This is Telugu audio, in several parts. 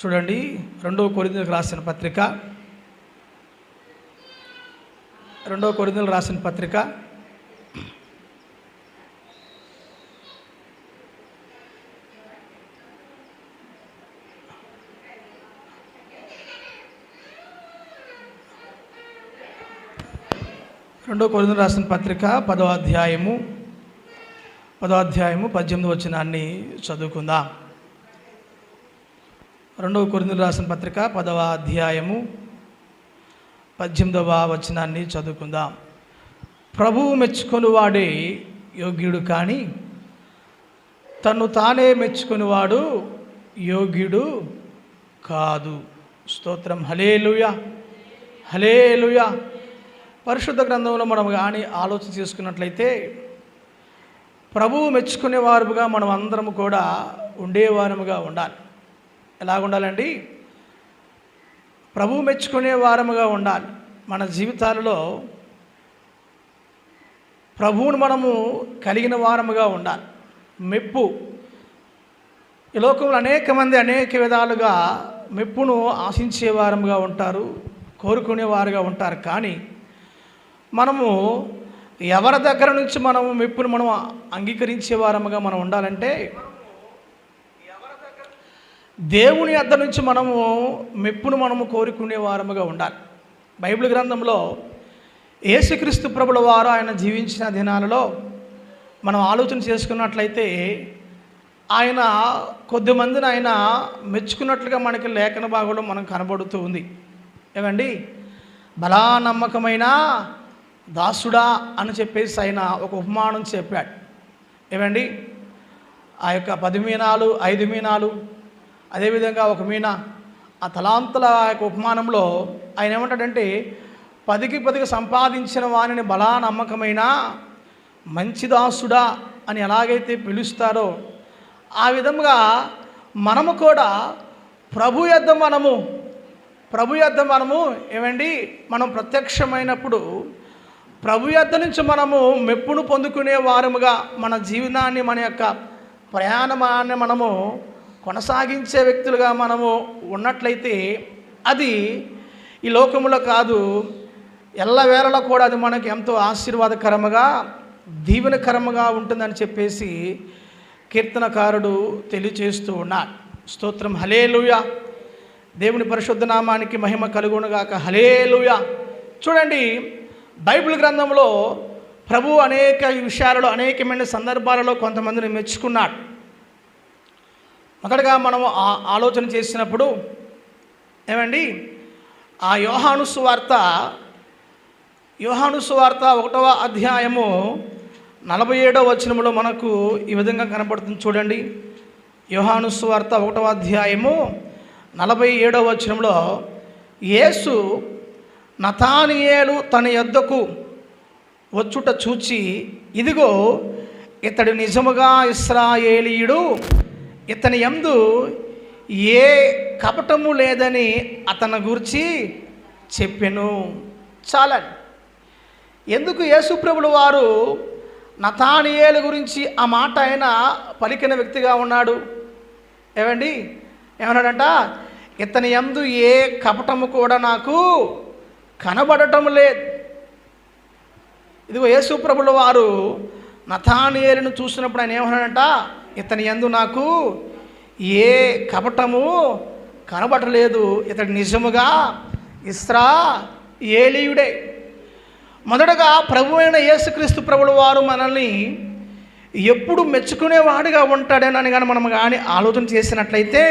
చూడండి రెండవ కొరిందులకు రాసిన పత్రిక. రెండవ కొరిందులు రాసిన పత్రిక. రెండో కొరిందులు రాసిన పత్రిక పదో అధ్యాయము. పదో అధ్యాయము పద్దెనిమిది వచ్చినాన్ని చదువుకుందాం. రెండవ కొరిందులు రాసిన పత్రిక పదవ అధ్యాయము పద్దెనిమిదవ వచనాన్ని చదువుకుందాం. ప్రభువు మెచ్చుకొని వాడే యోగ్యుడు కానీ తను తానే మెచ్చుకునివాడు యోగ్యుడు కాదు. స్తోత్రం. హలేలుయ హలేలుయ పరిశుద్ధ గ్రంథంలో మనం కానీ ఆలోచన చేసుకున్నట్లయితే ప్రభువు మెచ్చుకునేవారుగా మనం అందరం కూడా ఉండేవారముగా ఉండాలి. ఎలాగుండాలండి? ప్రభువు మెచ్చుకునే వారముగా ఉండాలి. మన జీవితాలలో ప్రభువును మనము కలిగిన వారముగా ఉండాలి. మెప్పు. ఈ లోకంలో అనేక మంది అనేక విధాలుగా మెప్పును ఆశించే వారముగా ఉంటారు కోరుకునేవారుగా ఉంటారు. కానీ మనము ఎవరి దగ్గర నుంచి మనము మెప్పును మనం అంగీకరించే వారముగా మనం ఉండాలంటే దేవుని అద్ద నుంచి మనము మెప్పును మనము కోరుకునే వారముగా ఉండాలి. బైబిల్ గ్రంథంలో యేసుక్రీస్తు ప్రభుల వారు ఆయన జీవించిన దినాలలో మనం ఆలోచన చేసుకున్నట్లయితే ఆయన కొద్దిమందిని ఆయన మెచ్చుకున్నట్లుగా మనకి లేఖన భాగంలో మనం కనబడుతూ ఉంది. ఏమండి? బలా నమ్మకమైన దాసుడా అని చెప్పేసి ఆయన ఒక ఉపమానం చెప్పాడు. ఏమండి? ఆ యొక్క పది మీనాలు ఐదు మీనాలు అదేవిధంగా ఒక మీన ఆ తలాంతుల యొక్క ఉపమానంలో ఆయన ఏమంటాడంటే పదికి పదికి సంపాదించిన వారిని బలా నమ్మకమైన మంచి దాసుడా అని ఎలాగైతే పిలుస్తారో ఆ విధముగా మనము కూడా ప్రభు యొద్ద మనము ప్రభు యొద్ద మనము ఏమండి మనం ప్రత్యక్షమైనప్పుడు ప్రభు యొద్ద నుంచి మనము మెప్పును పొందుకునే వారముగా మన జీవితాన్ని మన యొక్క ప్రయాణమాన్ని మనము కొనసాగించే వ్యక్తులుగా మనము ఉన్నట్లయితే అది ఈ లోకములో కాదు ఎల్లవేళలో కూడా అది మనకి ఎంతో ఆశీర్వాదకరముగా దీవెనకరముగా ఉంటుందని చెప్పేసి కీర్తనకారుడు తెలియచేస్తూ ఉన్నాడు. స్తోత్రం. హలేలుయ దేవుని పరిశుద్ధ నామానికి మహిమ కలుగునుగాక. హలేలుయ చూడండి బైబిల్ గ్రంథంలో ప్రభు అనేక విషయాలలో అనేకమైన సందర్భాలలో కొంతమందిని మెచ్చుకున్నాడు. మొదటగా మనం ఆ- ఆలోచన చేసినప్పుడు ఏమండి? ఆ యోహాను సువార్త యోహాను సువార్త ఒకటవ అధ్యాయము నలభై ఏడవ వచనములో మనకు ఈ విధంగా కనపడుతుంది చూడండి. యోహాను సువార్త ఒకటవ అధ్యాయము నలభై ఏడవ వచనంలో యేసు నతానియేలు తన యొద్దకు వచ్చుట చూచి ఇదిగో ఇతడు నిజముగా ఇస్రాయేలీయుడు. ఇతని యందు ఏ కపటము లేదని అతని గురించి చెప్పెను. చాలండి. ఎందుకు యేసుప్రభులు వారు నతానియేల గురించి ఆ మాట ఆయన పలికిన వ్యక్తిగా ఉన్నాడు? ఏమండి? ఏమన్నాడంట? ఇతని యందు ఏ కపటము కూడా నాకు కనబడటం లేదు. ఇదిగో యేసుప్రభుల వారు నథానియేలును చూసినప్పుడు ఆయన ఏమన్నాడంట? ఇతని యందు నాకు ఏ కపటము కనబడలేదు. ఇతడు నిజముగా ఇస్రా ఏలియుడే మొదటగా ప్రభు అయిన యేసుక్రీస్తు ప్రభుల వారు మనల్ని ఎప్పుడు మెచ్చుకునేవాడిగా ఉంటాడేనని కానీ మనం కానీ ఆలోచన చేసినట్లయితే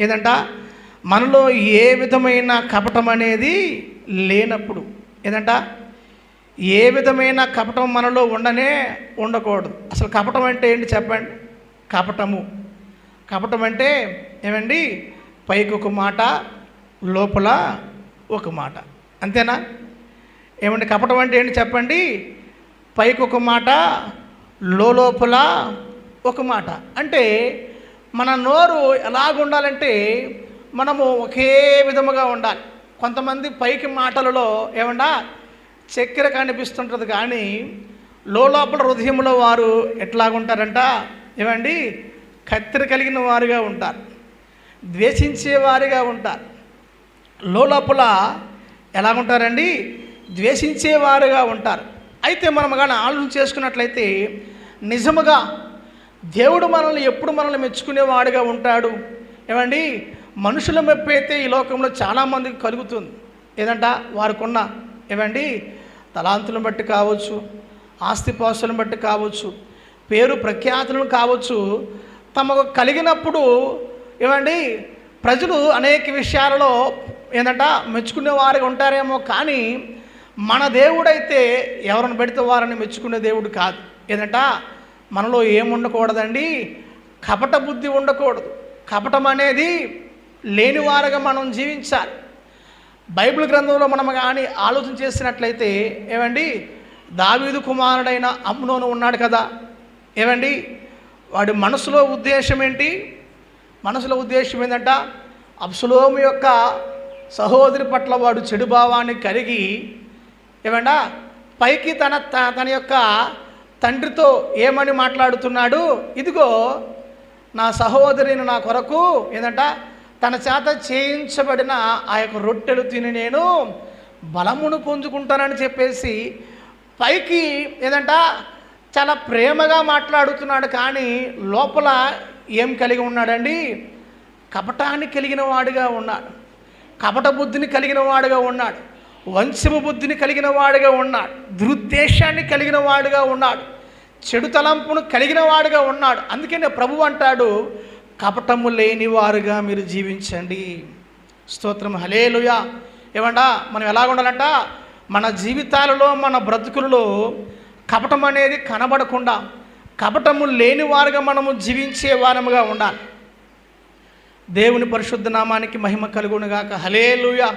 ఏదంట? మనలో ఏ విధమైన కపటం అనేది లేనప్పుడు ఏదంట? ఏ విధమైన కపటం మనలో ఉండనే ఉండకూడదు. అసలు కపటం అంటే ఏంటి చెప్పండి? కపటము. కపటం అంటే ఏమండి? పైకి ఒక మాట లోపల ఒక మాట. అంతేనా? ఏమండి కపటం అంటే ఏంటి చెప్పండి? పైకి ఒక మాట లోపల ఒక మాట. అంటే మన నోరు ఎలాగుండాలంటే మనము ఒకే విధముగా ఉండాలి. కొంతమంది పైకి మాటలలో ఏమన్నా చక్కెర కనిపిస్తుంటుంది కానీ లోపల హృదయంలో వారు ఎట్లాగుంటారంట? ఏమండి? కత్తిర కలిగిన వారుగా ఉంటారు. ద్వేషించేవారిగా ఉంటారు. లోపల ఎలాగుంటారండి? ద్వేషించేవారుగా ఉంటారు. అయితే మనం కానీ ఆలోచన చేసుకున్నట్లయితే నిజముగా దేవుడు మనల్ని ఎప్పుడు మనల్ని మెచ్చుకునేవాడుగా ఉంటాడు. ఏమండి? మనుషుల మెప్పు అయితే ఈ లోకంలో చాలామందికి కలుగుతుంది. ఏదంట? వారికున్న ఏమండి? తలాంతులను బట్టి కావచ్చు ఆస్తిపాస్తులను బట్టి కావచ్చు పేరు ప్రఖ్యాతులను కావచ్చు తమకు కలిగినప్పుడు ఏమండి ప్రజలు అనేక విషయాలలో ఏంటంట మెచ్చుకునే వారిగా ఉంటారేమో కానీ మన దేవుడైతే ఎవరిని పెడితే వారిని మెచ్చుకునే దేవుడు కాదు. ఏదంట మనలో ఏముండకూడదండి? కపట బుద్ధి ఉండకూడదు. కపటం అనేది లేనివారుగా మనం జీవించాలి. బైబిల్ గ్రంథంలో మనం కానీ ఆలోచన చేసినట్లయితే ఏమండి దావీదు కుమారుడైన అమ్నోను ఉన్నాడు కదా. ఏమండి? వాడి మనసులో ఉద్దేశం ఏంటి? మనసులో ఉద్దేశం ఏంటంట అప్సులోము యొక్క సహోదరి పట్ల వాడు చెడు భావాన్ని కలిగి ఏమండా పైకి తన త- తన యొక్క తండ్రితో ఏమని మాట్లాడుతున్నాడు? ఇదిగో నా సహోదరిని నా కొరకు ఏంటంట తన చేత చేయించబడిన ఆ యొక్క రొట్టెలు తిని నేను బలమును పుంజుకుంటానని చెప్పేసి పైకి ఏదంట? చాలా ప్రేమగా మాట్లాడుతున్నాడు కానీ లోపల ఏం కలిగి ఉన్నాడండి? కపటాన్ని కలిగిన వాడుగా ఉన్నాడు. కపట బుద్ధిని కలిగిన వాడుగా ఉన్నాడు. వంశము బుద్ధిని కలిగిన వాడుగా ఉన్నాడు. దురుద్దేశాన్ని కలిగిన వాడుగా ఉన్నాడు. చెడు తలంపును కలిగిన వాడుగా ఉన్నాడు. అందుకనే ప్రభు అంటాడు కపటము లేని వారుగా మీరు జీవించండి. స్తోత్రం. హలేలుయా ఏమంటా? మనం ఎలాగ ఉండాలంట మన జీవితాలలో మన బ్రతుకులలో కపటం అనేది కనబడకుండా కపటము లేని వారుగా మనము జీవించే వారముగా ఉండాలి. దేవుని పరిశుద్ధ నామానికి మహిమ కలుగునుగాక హలేలుయ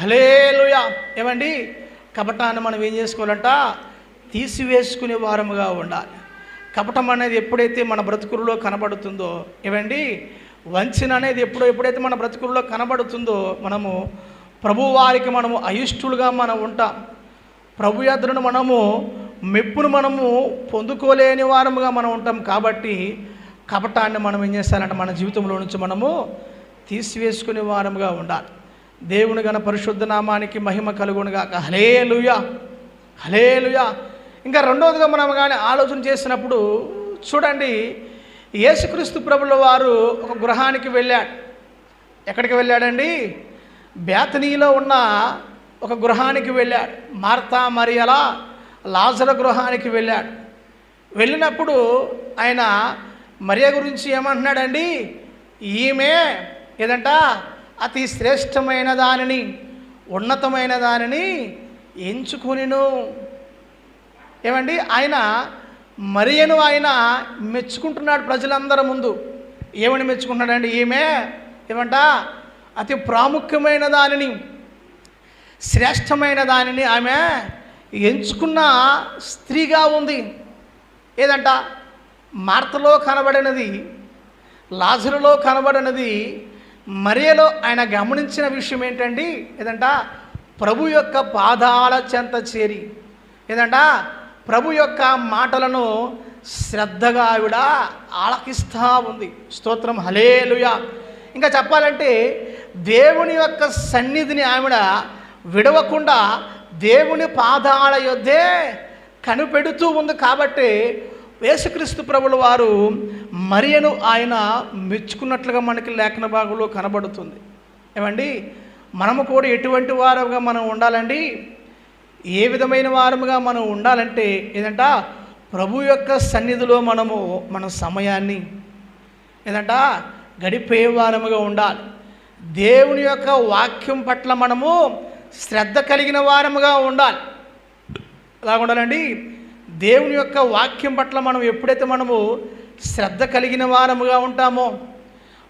హలేలుయ ఏమండి? కపటాన్ని మనం ఏం చేసుకోవాలంట? తీసివేసుకునే వారముగా ఉండాలి. కపటం అనేది ఎప్పుడైతే మన బ్రతుకుల్లో కనబడుతుందో ఏమండి? వంచన అనేది ఎప్పుడో ఎప్పుడైతే మన బ్రతుకుల్లో కనబడుతుందో మనము ప్రభువారికి మనము అయిష్టులుగా మనం ఉంటాం. ప్రభు ఎదురును మనము మెప్పును మనము పొందుకోలేని వారముగా మనం ఉంటాం కాబట్టి కపటాన్ని మనం ఏం చేస్తారంటే మన జీవితంలో నుంచి మనము తీసివేసుకునే వారముగా ఉండాలి. దేవుని గన పరిశుద్ధ నామానికి మహిమ కలుగునుగాక హలే లుయా ఇంకా రెండవదిగా మనం కానీ ఆలోచన చేసినప్పుడు చూడండి యేసుక్రీస్తు ప్రభుల వారు ఒక గృహానికి వెళ్ళాడు. ఎక్కడికి వెళ్ళాడండి? బేతనీలో ఉన్న ఒక గృహానికి వెళ్ళాడు. మార్తా మరియల లాజర గృహానికి వెళ్ళాడు. వెళ్ళినప్పుడు ఆయన మరియ గురించి ఏమంటున్నాడండి? ఈమె ఏదంట? అతి శ్రేష్టమైన దానిని ఉన్నతమైన దానిని ఎంచుకునిను. ఏమండి? ఆయన మరియను ఆయన మెచ్చుకుంటున్నాడు ప్రజలందరి ముందు. ఏమని మెచ్చుకుంటున్నాడండి? ఈమె ఏమంట? అతి ప్రాముఖ్యమైన దానిని శ్రేష్టమైన దానిని ఆమె ఎంచుకున్న స్త్రీగా ఉంది. ఏదంట? మార్తలో కనబడినది లాజరులో కనబడినది మరియలో ఆయన గమనించిన విషయం ఏంటండి? ఏదంట? ప్రభు యొక్క పాదాల చెంత చేరి. ఏదంట? ప్రభు యొక్క మాటలను శ్రద్ధగా ఆవిడ ఆలకిస్తూ ఉంది. స్తోత్రం. హలేలుయా ఇంకా చెప్పాలంటే దేవుని యొక్క సన్నిధిని ఆవిడ విడవకుండా దేవుని పాదాల యొద్దే కనిపెడుతూ ఉంది కాబట్టి యేసుక్రీస్తు ప్రభుల వారు మరియను ఆయన మెచ్చుకున్నట్లుగా మనకి లేఖన భాగంలో కనబడుతుంది. ఏమండి? మనము కూడా ఎటువంటి వారుగా మనం ఉండాలండి? ఏ విధమైన వారముగా మనం ఉండాలంటే ఏదంట ప్రభు యొక్క సన్నిధిలో మనము మన సమయాన్ని ఏదంట గడిపే వారముగా ఉండాలి. దేవుని యొక్క వాక్యం పట్ల మనము శ్రద్ధ కలిగిన వారముగా ఉండాలి. ఎలా ఉండాలండి? దేవుని యొక్క వాక్యం పట్ల మనం ఎప్పుడైతే మనము శ్రద్ధ కలిగిన వారముగా ఉంటామో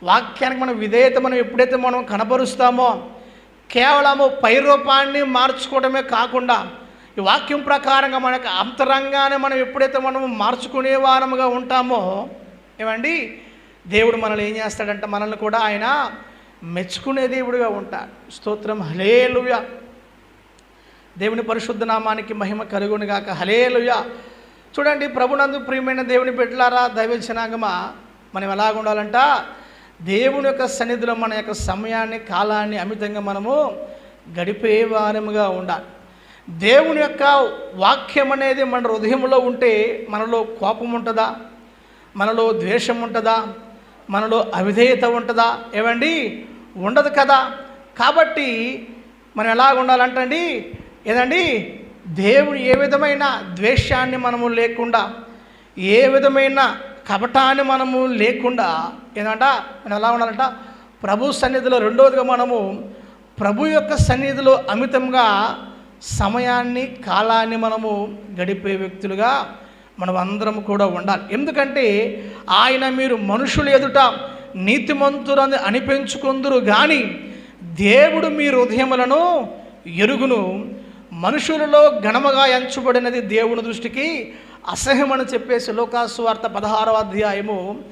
వాక్యానికి మనం విధేయత మనం ఎప్పుడైతే మనం కనబరుస్తామో కేవలము పై రూపాన్ని మార్చుకోవడమే కాకుండా ఈ వాక్యం ప్రకారంగా మనకు అంతరంగానే మనం ఎప్పుడైతే మనము మార్చుకునే వారముగా ఉంటామో ఏమండి? దేవుడు మనల్ని ఏం చేస్తాడంటే మనల్ని కూడా ఆయన మెచ్చుకునే దేవుడిగా ఉంటాడు స్తోత్రం. హలేలుయ దేవుని పరిశుద్ధ నామానికి మహిమ కలుగునుగాక హలేలుయ చూడండి ప్రభునందు ప్రియమైన దేవుని పెట్టలారా దైవ మనం ఎలాగ ఉండాలంట? దేవుని యొక్క సన్నిధిలో మన యొక్క సమయాన్ని కాలాన్ని అమితంగా మనము గడిపే వారముగా ఉండాలి దేవుని యొక్క వాక్యం అనేది మన హృదయంలో ఉంటే మనలో కోపం ఉంటుందా? మనలో ద్వేషం ఉంటుందా? మనలో అవిధేయత ఉంటుందా? ఏమండి ఉండదు కదా. కాబట్టి మనం ఎలా ఉండాలంటండి? ఏదండి? దేవుడు ఏ విధమైన ద్వేషాన్ని మనము లేకుండా ఏ విధమైన కపటాన్ని మనము లేకుండా ఏంటంట మనం ఎలా ఉండాలంట? ప్రభు సన్నిధిలో రెండవదిగా మనము ప్రభు యొక్క సన్నిధిలో అమితంగా సమయాన్ని కాలాన్ని మనము గడిపే వ్యక్తులుగా మనం అందరం కూడా ఉండాలి. ఎందుకంటే ఆయన మీరు మనుషులు ఎదుట నీతిమంతురని అనిపించుకుందురు కానీ దేవుడు మీ హృదయములను ఎరుగును. మనుషులలో ఘనముగా ఎంచబడినది దేవుని దృష్టికి అసహ్యమని చెప్పేసి లోకాసువార్త పదహారవ అధ్యాయము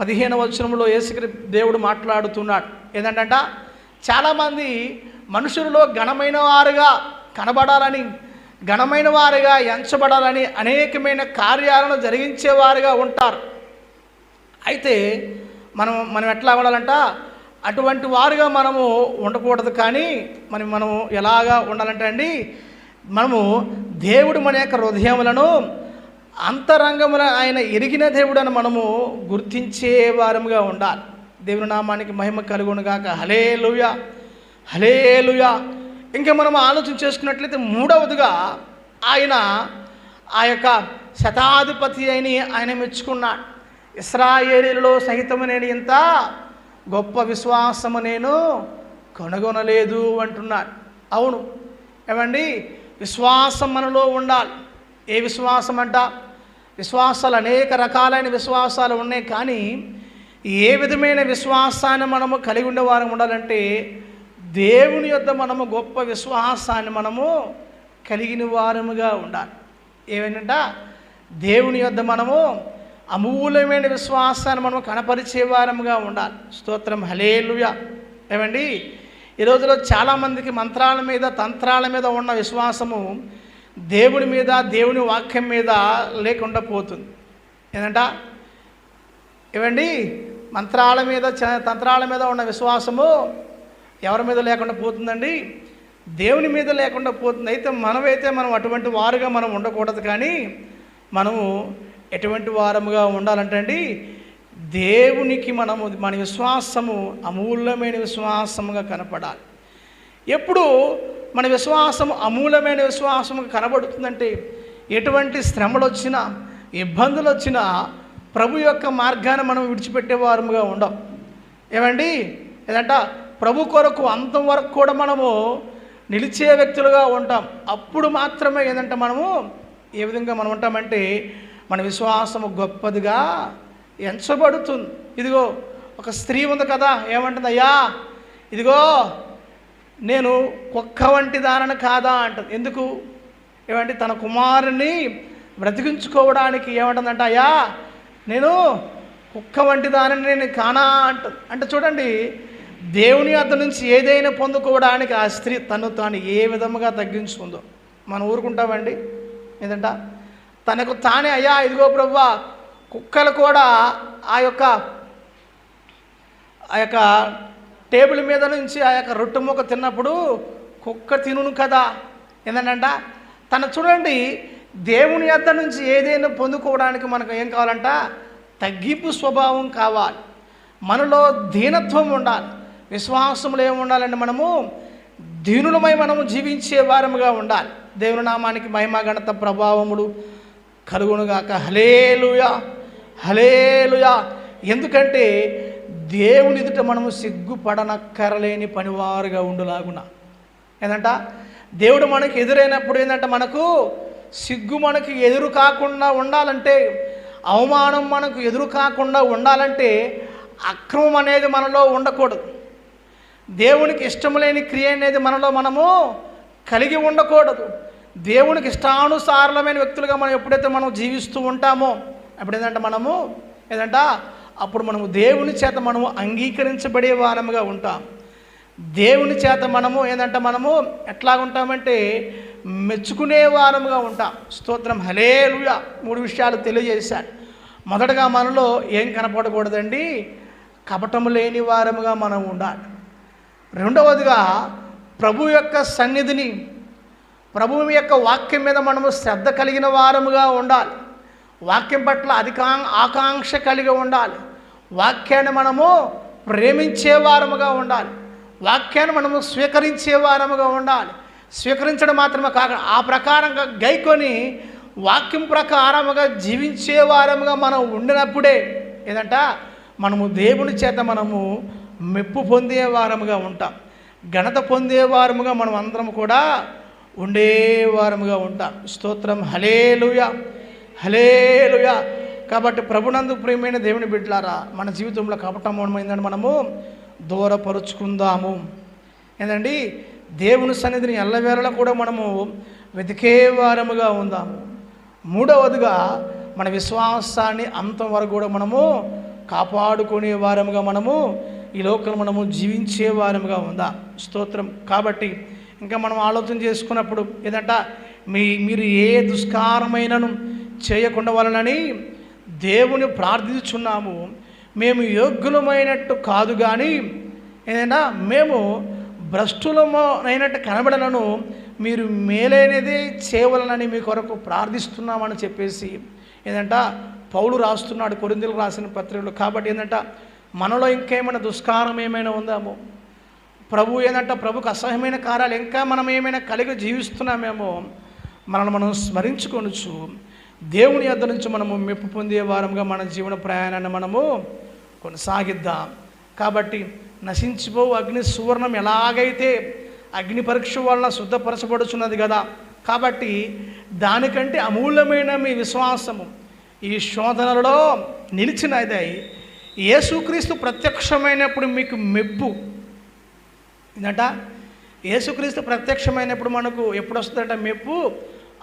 పదిహేను వచనంలో యేసుక్రీ దేవుడు మాట్లాడుతున్నాడు. ఏంటంట చాలామంది మనుషులలో ఘనమైన వారుగా కనబడాలని ఘనమైన వారుగా ఎంచబడాలని అనేకమైన కార్యాలను జరిగించేవారుగా ఉంటారు. అయితే మనం మనం ఎట్లా ఉండాలంట అటువంటి వారుగా మనము ఉండకూడదు కానీ మనం మనము ఎలాగా ఉండాలంటే అండి మనము దేవుడు మన యొక్క హృదయములను అంతరంగముల ఆయన ఎరిగిన దేవుడని మనము గుర్తించే వారముగా ఉండాలి. దేవుని నామానికి మహిమ కలుగునుగాక హలే లుయ హలే లుయ ఇంకా మనం ఆలోచన చేసుకున్నట్లయితే మూడవదిగా ఆయన ఆ యొక్క శతాధిపతి అని ఆయన మెచ్చుకున్నాడు. ఇస్రాయేలీలో సహితము నేను ఇంత గొప్ప విశ్వాసము నేను కనుగొనలేదు అంటున్నాడు. అవును. ఏమండి? విశ్వాసం మనలో ఉండాలి. ఏ విశ్వాసం అంట విశ్వాసాలు అనేక రకాలైన విశ్వాసాలు ఉన్నాయి. కానీ ఏ విధమైన విశ్వాసాన్ని మనము కలిగి ఉండేవారం ఉండాలంటే దేవుని యొద్ద మనము గొప్ప విశ్వాసాన్ని మనము కలిగిన వారముగా ఉండాలి. ఏమేంట దేవుని యొద్ద మనము అమూల్యమైన విశ్వాసాన్ని మనం కనపరిచేవారముగా ఉండాలి. స్తోత్రం. హలేలుయ ఏమండి? ఈ రోజులో చాలామందికి మంత్రాల మీద తంత్రాల మీద ఉన్న విశ్వాసము దేవుని మీద దేవుని వాక్యం మీద లేకుండా పోతుంది. ఏంటంట? ఏమండి? మంత్రాల మీద తంత్రాల మీద ఉన్న విశ్వాసము ఎవరి మీద లేకుండా పోతుందండి? దేవుని మీద లేకుండా పోతుంది. అయితే మనమైతే మనం అటువంటి వారుగా మనం ఉండకూడదు కానీ మనము ఎటువంటి వారముగా ఉండాలంటే అండి దేవునికి మనము మన విశ్వాసము అమూల్యమైన విశ్వాసముగా కనపడాలి. ఎప్పుడు మన విశ్వాసం అమూలమైన విశ్వాసముగా కనబడుతుందంటే ఎటువంటి శ్రమలు వచ్చినా ఇబ్బందులు వచ్చినా ప్రభు యొక్క మార్గాన్ని మనం విడిచిపెట్టే వారముగా ఉండం. ఏమండి? ఏదంట? ప్రభు కొరకు అంతం వరకు కూడా మనము నిలిచే వ్యక్తులుగా ఉంటాం. అప్పుడు మాత్రమే ఏదంటే మనము ఏ విధంగా మనం ఉంటామంటే మన విశ్వాసము గొప్పదిగా ఎంచబడుతుంది. ఇదిగో ఒక స్త్రీ ఉంది కదా ఏమంటుంది అయ్యా ఇదిగో నేను కుక్క వంటి దానని కాదా అంటుంది. ఎందుకు? ఏమంటే తన కుమారుని బ్రతికించుకోవడానికి ఏమంటుందంట అయ్యా నేను కుక్క వంటి దానిని నేను కానా అంట అంటే చూడండి దేవుని అద్ద నుంచి ఏదైనా పొందుకోవడానికి ఆ స్త్రీ తను తాను ఏ విధముగా తగ్గించుకుందో. మనం ఊరుకుంటామండి? ఏదంట తనకు తానే అయ్యా ఇదిగో ప్రవ్వా కుక్కలు కూడా ఆ యొక్క ఆ యొక్క టేబుల్ మీద నుంచి ఆ యొక్క రొట్టె ముక్క తిన్నప్పుడు కుక్క తినును కదా ఏంటంట? తను చూడండి దేవుని యొద్ద నుంచి ఏదైనా పొందుకోవడానికి మనకు ఏం కావాలంట? తగ్గింపు స్వభావం కావాలి. మనలో దీనత్వం ఉండాలి. విశ్వాసములు ఏమి ఉండాలంటే మనము దీనులమై మనము జీవించే వారముగా ఉండాలి. దేవుని నామానికి మహిమ గణత ప్రభావములు కలుగునుగాక. హలేలుయా హలేలుయా ఎందుకంటే దేవుని ఎదుట మనము సిగ్గుపడనక్కరలేని పనివారుగా ఉండులాగున. ఏంటంట దేవుడు మనకి ఎదురైనప్పుడు ఏంటంటే మనకు? సిగ్గు మనకి ఎదురు కాకుండా ఉండాలంటే అవమానం మనకు ఎదురు కాకుండా ఉండాలంటే అక్రమం అనేది మనలో ఉండకూడదు. దేవునికి ఇష్టం లేని క్రియ అనేది మనలో మనము కలిగి ఉండకూడదు. దేవునికి ఇష్టానుసారమైన వ్యక్తులుగా మనం ఎప్పుడైతే మనం జీవిస్తూ ఉంటామో అప్పుడు ఏంటంటే మనము ఏదంట అప్పుడు మనము దేవుని చేత మనము అంగీకరించబడే వారముగా ఉంటాం. దేవుని చేత మనము ఏంటంటే మనము ఎట్లా ఉంటామంటే మెచ్చుకునే వారముగా ఉంటాం. స్తోత్రం హలేలుగా మూడు విషయాలు తెలియజేశాడు. మొదటగా మనలో ఏం కనపడకూడదండి? కపటము లేని వారముగా మనం ఉండాలి. రెండవదిగా ప్రభు యొక్క సన్నిధిని ప్రభువు యొక్క వాక్యం మీద మనము శ్రద్ధ కలిగిన వారముగా ఉండాలి. వాక్యం పట్ల అధికా ఆకాంక్ష కలిగి ఉండాలి. వాక్యాన్ని మనము ప్రేమించే వారముగా ఉండాలి. వాక్యాన్ని మనము స్వీకరించే వారముగా ఉండాలి. స్వీకరించడం మాత్రమే కాక ఆ ప్రకారంగా గైకొని వాక్యం ప్రకారముగా జీవించే వారముగా మనం ఉండినప్పుడే ఏదంట? మనము దేవుని చేత మనము మెప్పు పొందే వారముగా ఉంటాం. ఘనత పొందే వారముగా మనం అందరం కూడా ఉండే వారముగా ఉంటాం. స్తోత్రం. హలేలుయ హలేలుయ కాబట్టి ప్రభునందు ప్రియమైన దేవుని బిడ్డలారా మన జీవితంలో కపటం ఏంటంటే మనము దూరపరుచుకుందాము. ఏంటండి దేవుని సన్నిధిని ఎల్లవేళలా కూడా మనము వెతికే వారముగా ఉందాము. మూడవదిగా మన విశ్వాసాన్ని అంతం వరకు కూడా మనము కాపాడుకునే వారముగా మనము ఈ లోకంలో మనము జీవించే వారముగా ఉందా. స్తోత్రం. కాబట్టి ఇంకా మనం ఆలోచన చేసుకున్నప్పుడు ఏదంట మీ మీరు ఏ దుష్కారమైనను చేయకుండా వలనని దేవుని ప్రార్థించున్నాము మేము యోగ్యులమైనట్టు కాదు కానీ ఏదైనా మేము భ్రష్టులమో అయినట్టు కనబడలను మీరు మేలైనది చేయవలనని మీ కొరకు ప్రార్థిస్తున్నామని చెప్పేసి ఏదంట పౌలు రాస్తున్నాడు కొరిందులు రాసిన పత్రికలు. కాబట్టి ఏంటంట మనలో ఇంకేమైనా దుష్కారం ఏమైనా ఉందామో? ప్రభు ఏంటంటే ప్రభుకు అసహ్యమైన కార్యాలు ఇంకా మనం ఏమైనా కలిగి జీవిస్తున్నామేమో మనల్ని మనం స్మరించుకొనుచు దేవుని యొద్ద నుంచి మనము మెప్పు పొందే వారంగా మన జీవన ప్రయాణాన్ని మనము కొనసాగిద్దాం. కాబట్టి నశించిపో అగ్ని సువర్ణం ఎలాగైతే అగ్ని పరీక్ష వలన శుద్ధపరచబడుచున్నది కదా. కాబట్టి దానికంటే అమూల్యమైన మీ విశ్వాసము ఈ శోధనలలో నిలిచినదై యేసుక్రీస్తు ప్రత్యక్షమైనప్పుడు మీకు మెప్పు ఏంటంట? యేసుక్రీస్తు ప్రత్యక్షమైనప్పుడు మనకు ఎప్పుడు వస్తుందంట మెప్పు?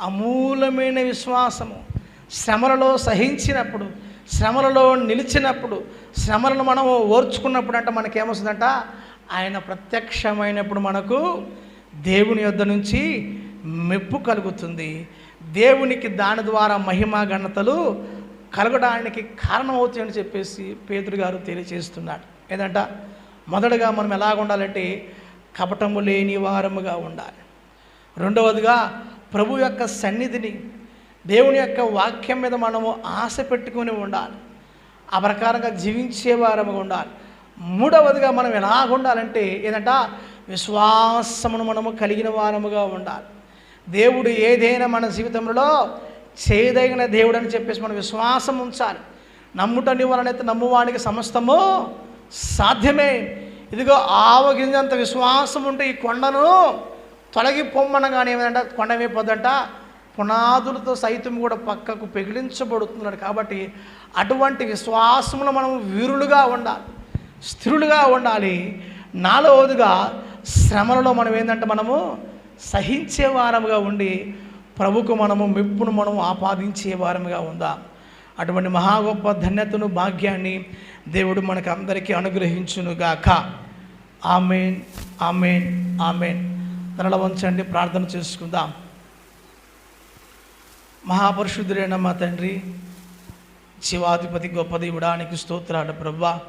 అమూలమైన విశ్వాసము. శ్రమలలో సహించినప్పుడు శ్రమలలో నిలిచినప్పుడు శ్రమలను మనం ఓర్చుకున్నప్పుడు అంటే మనకేమొస్తుందంట? ఆయన ప్రత్యక్షమైనప్పుడు మనకు దేవుని యొద్ద నుంచి మెప్పు కలుగుతుంది. దేవునికి దాని ద్వారా మహిమ ఘనతలు కలగడానికి కారణమవుతాయని చెప్పేసి పేతురు గారు తెలియజేస్తున్నాడు ఏదంట మొదటగా మనం ఎలాగ ఉండాలంటే కపటము లేని వారముగా ఉండాలి. రెండవదిగా ప్రభు యొక్క సన్నిధిని దేవుని యొక్క వాక్యం మీద మనము ఆశ పెట్టుకుని ఉండాలి. ఆ ప్రకారంగా జీవించే వారముగా ఉండాలి. మూడవదిగా మనం ఎలాగ ఉండాలంటే ఏంటంట విశ్వాసమును మనము కలిగిన వారముగా ఉండాలి. దేవుడు ఏదైనా మన జీవితంలో చేయదగిన దేవుడు అని చెప్పేసి మనం విశ్వాసం ఉంచాలి. నమ్ముటని వలనైతే నమ్మువానికి సమస్తము సాధ్యమే. ఇదిగో ఆవగింజంత విశ్వాసం ఉంటే ఈ కొండను తొలగి పొమ్మనగానే ఏమంటే కొండ ఏమైపోద్దంట పునాదులతో సైతం కూడా పక్కకు పెగిలించబడుతున్నాడు కాబట్టి అటువంటి విశ్వాసములో మనం వీరులుగా ఉండాలి. స్థిరులుగా ఉండాలి. నాలుగవదిగా శ్రమలలో మనం ఏంటంటే మనము సహించే వారముగా ఉండి ప్రభుకు మనము మెప్పును మనము ఆపాదించే వారముగా ఉందా. అటువంటి మహా గొప్ప ధన్యతను భాగ్యాన్ని దేవుడు మనకు అందరికీ అనుగ్రహించునుగాక. Amen amen amen. తనల వంచండి ప్రార్థన చేసుకుందాం. మహాపరిశుద్ధుడైన మా తండ్రి శివాధిపతి గొప్ప దేవుడానికి స్తోత్రాలు ప్రభా.